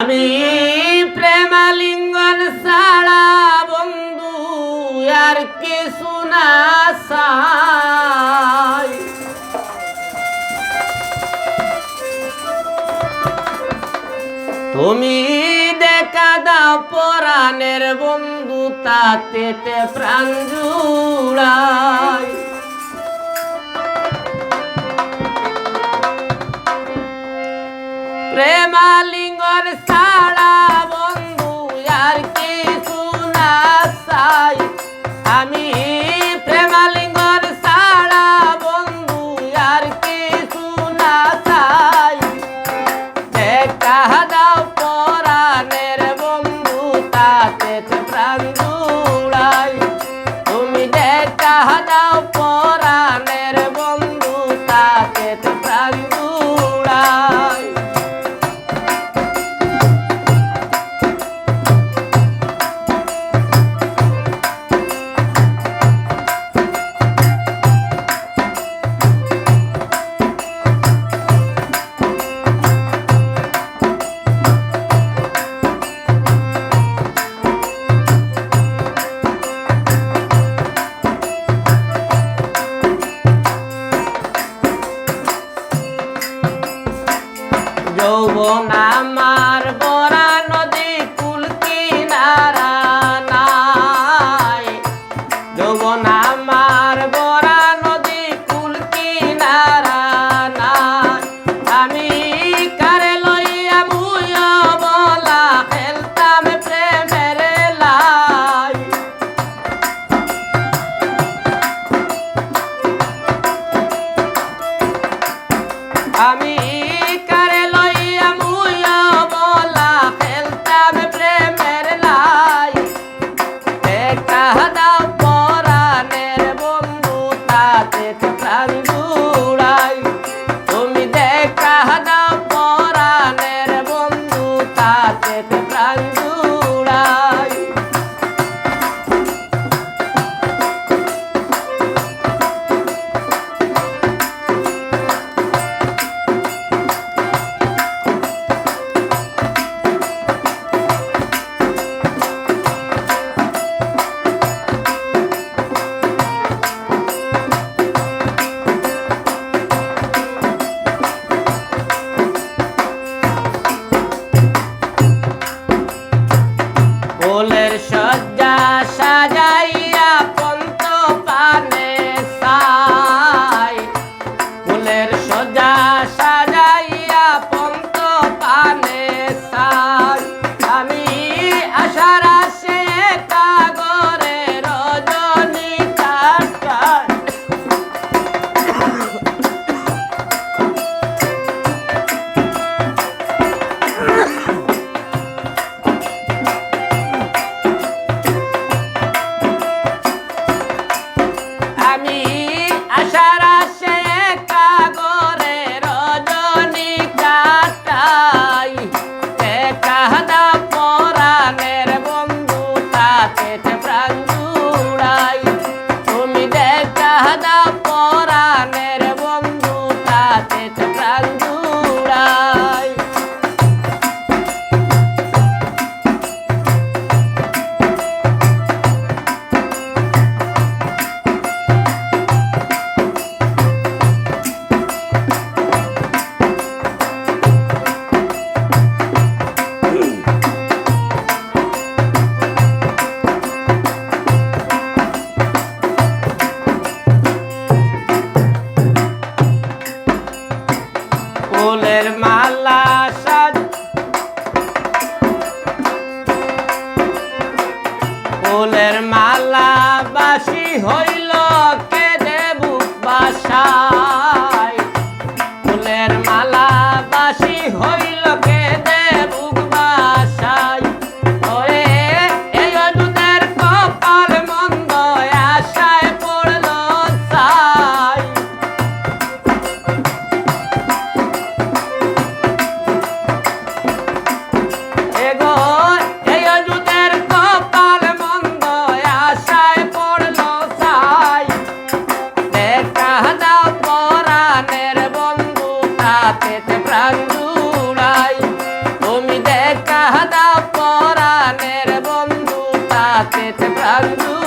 আমি প্রেমালিঙ্গন সাড়া বন্ধু, আর কে শুনা তুমি দেখা দাও পরাণের বন্ধু, তাতে প্রাণ জুড়া আর কি শোনা আমি যৌবন আমার বরা নদী কুল কিনারা নাই। যৌবন আমার প্রাণ é pra ফুলের মালা সাজ। ফুলের মালা বাসি হয়ে sabe tudo.